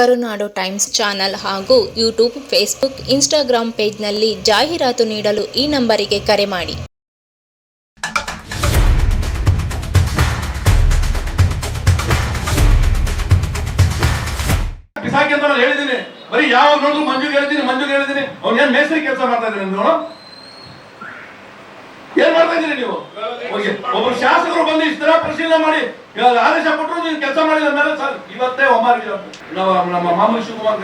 ಕರುನಾಡು times channel ಹಾಗೂ YouTube, Facebook Instagram ಪೇಜ್ನಲ್ಲಿ ಜಾಹೀರಾತು ನೀಡಲು ಈ ನಂಬರಿಗೆ ಕರೆ ಮಾಡಿ. ಹೇಳಿದ್ದೀನಿ. ಬರೀ ಯಾವಾಗ ನೋಡಿದ್ರು ಮಂಜು ಹೇಳಿದ್ದೀನಿ ಮಂಜುಗೆ ಹೇಳಿದ್ದೀನಿ. ಅವ್ನು ಏನ್ ಮೇಸ್ತ್ರಿ ಕೆಲಸ ಮಾಡ್ತಾ ಇದ್ದೀನಿ ನೋಡು ಏನ್ ಮಾಡ್ತಾ ಇದ್ದೀರಿ ನೀವು? ಒಬ್ರು ಶಾಸಕರು ಬಂದು ಇಷ್ಟ ಪರಿಶೀಲನೆ ಮಾಡಿ. ಇವಾಗ ಆದೇಶ ಕೊಟ್ಟರು ನೀವು ಕೆಲಸ ಮಾಡಿದ ಮೇಲೆ ಸರ್ ಇವತ್ತೇ ಒಮ್ಮಾರಿ ನಾವು ನಮ್ಮ ಮಾಮೂಲಿ ಶಿವಕುಮಾರ್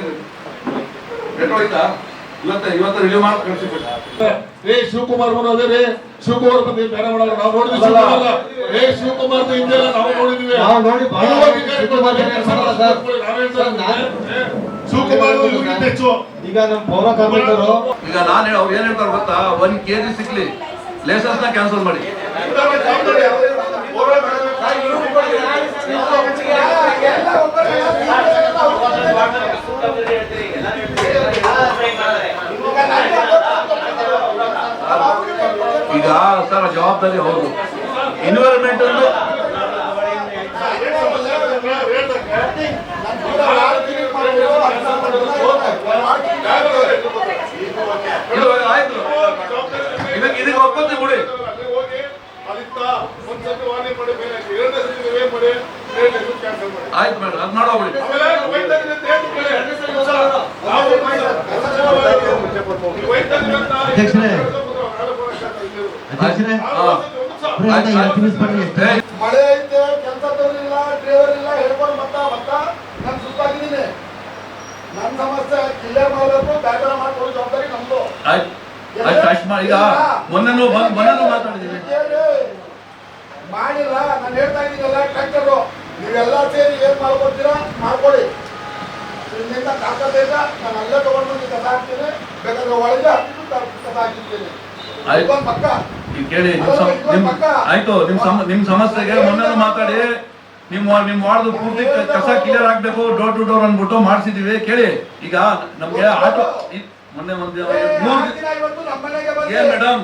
ಲೆಟರ್ ಹೋಯ್ತಾ ಇವತ್ತೇ ಇವತ್ತು ರಿಲೀವ್ ಮಾಡಿ ಕಳಿಸಿಬಿಟ್ಟು ಏ ಶಿವಕುಮಾರ್ ಬರೋದೇ ರೇ ಶಿವಕುಮಾರ್ ಬಂದು ಬೇರೆ ಮಾಡೋದು ನಾವು ನೋಡಿದ್ವಿ ಶಿವಕುಮಾರ್ನ. ಏ ಶಿವಕುಮಾರ್ ಹಿಂದೆ ನಾವು ನೋಡಿದ್ವಿ. ನಾವು ನೋಡಿ ಶಿವಕುಮಾರ್ ನಾನು- ಶಿವಕುಮಾರ್ ಈಗ ನಮ್ಮ ಪೌರ ಕಾರ್ಮಿಕರು ಈಗ ನಾನು ಹೇಳಿ ಅವ್ರು ಏನ್ ಹೇಳ್ತಾರೆ ಗೊತ್ತಾ? ಒಂದ್ ಕೆಜಿ ಸಿಕ್ಲಿ ಲೈಸೆನ್ಸ್ನ ಕ್ಯಾನ್ಸಲ್ ಮಾಡಿ. ಈಗ ಸರ್ ಜವಾಬ್ದಾರಿ ಹೌದು. ಎನ್ವಿರಾನ್ಮೆಂಟ್ ಒಂದು. ಇದಕ್ಕೆ ಒಪ್ಪಂದ ಬಿಡಿ ಆಯ್ತು ಮೇಡಮ್ ಮಾಡೋಗ್ಬಿಡಿ ಅಧ್ಯಕ್ಷರೇ ಅಧ್ಯಕ್ಷರೇ ಹಾ. ಬರೀ ಅಂತ ಈಗ ತಿಳಿಸ್ಬಿಡ್ರಿ ಏ, ಮಳೆ ಐತೆ ಕೆಲಸ ಇಲ್ಲ ಡ್ರೈವರ್ ಇಲ್ಲ ಹೇಳ್ಕೊಂಡು ಮತ್ತ ಮತ್ತ ನಾನು ಸುಸ್ತಾಗಿದ್ದೀನಿ. ನನ್ನ ಸಮಸ್ಯೆ ಕ್ಲಿಯರ್ ಮಾಡಬೇಕು ಬ್ಯಾಕರ ಮಾಡ್ಕೊಳ್ಳೋ ಜವಾಬ್ದಾರಿ ನಮ್ದು. ಮಾಡಿಲ್ಲ ನಾನು ಹೇಳ್ತಾ ಇದ್ದೀನಲ್ಲ ಟ್ರ್ಯಾಕ್ಟರು ನೀವೆಲ್ಲ ಸೇರಿ ಏನ್ ಮಾಡ್ಕೊಡ್ತೀರಾ? ಮಾಡ್ಕೊಳ್ಳಿ ನಿನ್ನಿಂದ ತಾಕತ್ತೈತ ನಾನು ಅಲ್ಲೇ ತಗೊಂಡು ಕಸ ಹಾಕ್ತೀನಿ. ಬೇಕಾದ್ರೆ ಒಳಗೆ ಕಸ ಹಾಕಿರ್ತೀನಿ. ಪಕ್ಕ. ಈಗ ಕೇಳಿ ನಿಮ್ ಆಯ್ತು ನಿಮ್ ಸಮ ನಿಮ್ ಸಮಸ್ಯೆಗೆ ಮೊನ್ನೆನೂ ಮಾತಾಡಿ ನಿಮ್ಮ ನಿಮ್ ವಾರ್ಡ್ ಪೂರ್ತಿ ಕಸ ಕ್ಲಿಯರ್ ಆಗ್ಬೇಕು ಡೋರ್ ಟು ಡೋರ್ ಅಂದ್ಬಿಟ್ಟು ಮಾಡಿಸಿದೀವಿ ಕೇಳಿ ಈಗ ನಮ್ಗೆ ಆಟೋ ಮೊನ್ನೆ ಒಂದು. ಏನ್ ಮೇಡಮ್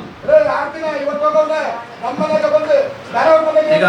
ಈಗ.